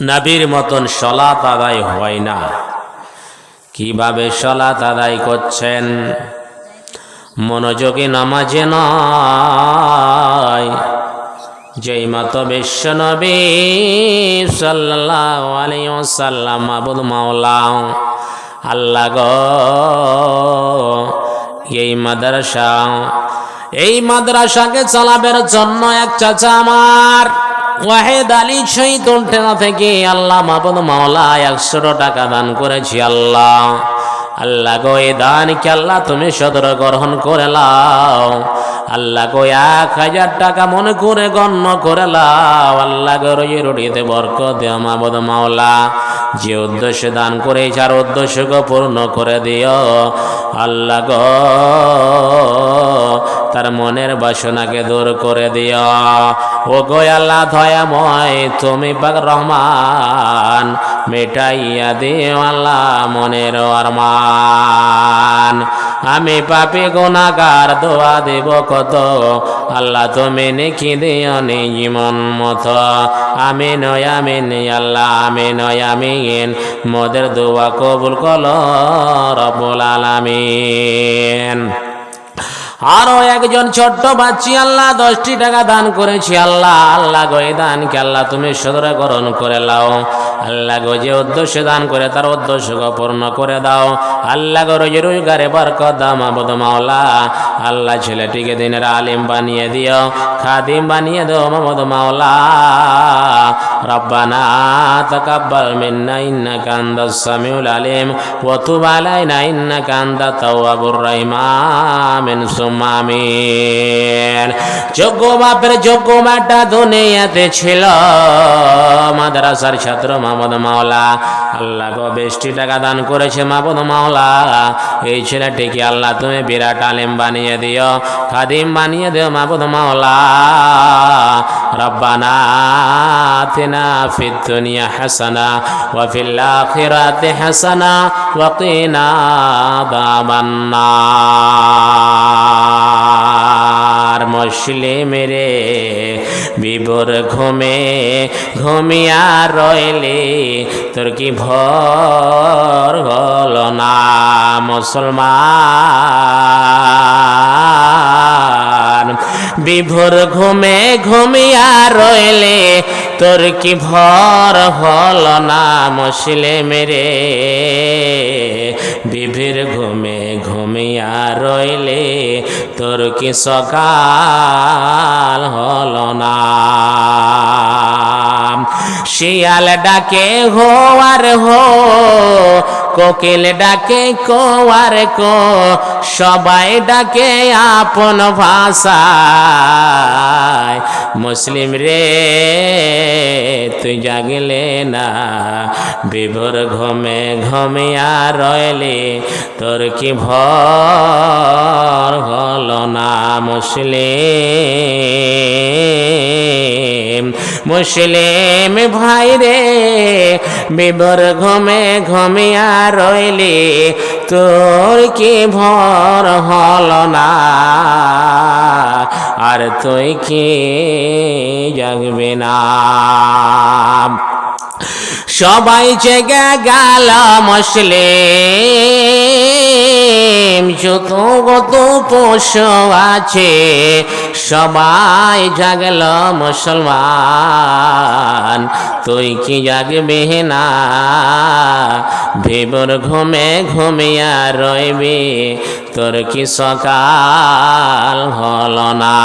নাবির মতন সলাত আদায় হয় না। কীভাবে সলাত আদায় করছেন? মনোযোগী নামাজে নয়। যেই মত বিশ্ব নবী ওয়াসাল্লাম আবুদ মাওলা, আল্লাহ এই মাদ্রাসা, এই মাদ্রাসাকে চালাবের জন্য এক চাচা আমার। ওয়াহেদ আলী শহীদ উল্টেনা থেকে আল্লাহ মাবুদ মাওলা একশো টাকা দান করেছি আল্লাহ। আল্লাহ গো, এই দানকে আল্লাহ তুমি সদর গ্রহণ করে লাও। আল্লাহ গো, এক হাজার টাকা মনে করে গণ্য করে লাও। আল্লাহ গো রয়ে রুটিতে বরক দেও মাবুদ মাওলা। যে উদ্দেশ্যে দান করে যার উদ্দেশ্যকে পূর্ণ করে দিও। আল্লাহ গো তার মনের বাসনাকে দূর করে দিও। ও গো আল্লাহ দয়াময়, তুমি পাক রহমান, মেটাইয়া দিও আল্লাহ মনের আরমান। আমি পাপি গুণাগার দোয়া দেব কত? আল্লাহ তুমি নেকি দিও জীবন মত। আমি নয় আমি আল্লাহ আমি নয় আমি মোদের দোয়া কবুল কল রবুল আলামিন। আরও একজন ছোট্ট বাচ্চি আল্লাহ দশটি টাকা দান করেছি, আল্লাহ আল্লাহ গো, এই দানকে আল্লাহ তুমি সদরে গ্রহণ করে লাও। আল্লাহ গো, যে উদ্দেশ্য দান করে তার উদ্দেশ্য পূর্ণ করে দাও। আল্লাহ গো, রোজ রোজগারে বরকত দাও, মাবুদ মাওলা। আল্লাহ ছেলেটিকে দিনের আলিম বানিয়ে দিও, খাদিম বানিয়ে দাও, মাবুদ মাওলা। তাকাব্বাল মিন্না ইন্নাকা আনতাস সামিউল আলিম ওয়া তুব আলাইনা ইন্নাকা আনতাত তাওয়াবুর রহিম আমিন সুম্মা আমিন যোগ্য বাপের যোগ্য মাটা দুনিয়াতে ছিল। মাদ্রাসার ছাত্র মাহমুদ মাওলা। আল্লাহ গো বেশটি টাকা দান করেছে মাহমুদ মাওলা। এই ছেলেটিকে আল্লাহ তুমি বিরাট আলিম বানিয়ে দিও? খাদিম বানিয়ে দিও মাহমুদ মাওলা। রব্বানা আতিনা ফিদ দুনিয়া হাসানা ওয়া ফিল আখিরাতি হাসানা ওয়া কিনা আযাবান মুসলিম রে বিবর ঘুমে ঘুমিয়া রইলে, তোর কি ভর হল না মুসলমান? বিভোর ঘুমে ঘুমিয়া রইলে তোর কি ভর হল না মুসলিম রে বিভির ঘুমে ঘুমিয়া রইলে তোর কি সকাল হল না? শিয়াল ডাকে হো আর হো কোকিল ডাকে কো আর কো, সবাই ডাকে আপন ভাষায়। মুসলিম রে, তুই জাগলে না, বিভোর ঘমে ঘমিয়া রইলে, তোর কি ভর হল না মুসলিম? মুসলিম ভাই রে বিবর ঘমে ঘমিয়া রইলি, তোর কি ভর হল না? আর তুই কি জাগবে না? সবাই জেগে গেল মুসলিম যত কত পশু আছে, সবাই জাগল মুসলমান। তুই কি জাগবে না? ভেবর ঘুমে ঘুমিয়া রইবি। তোর কি সকাল হল না?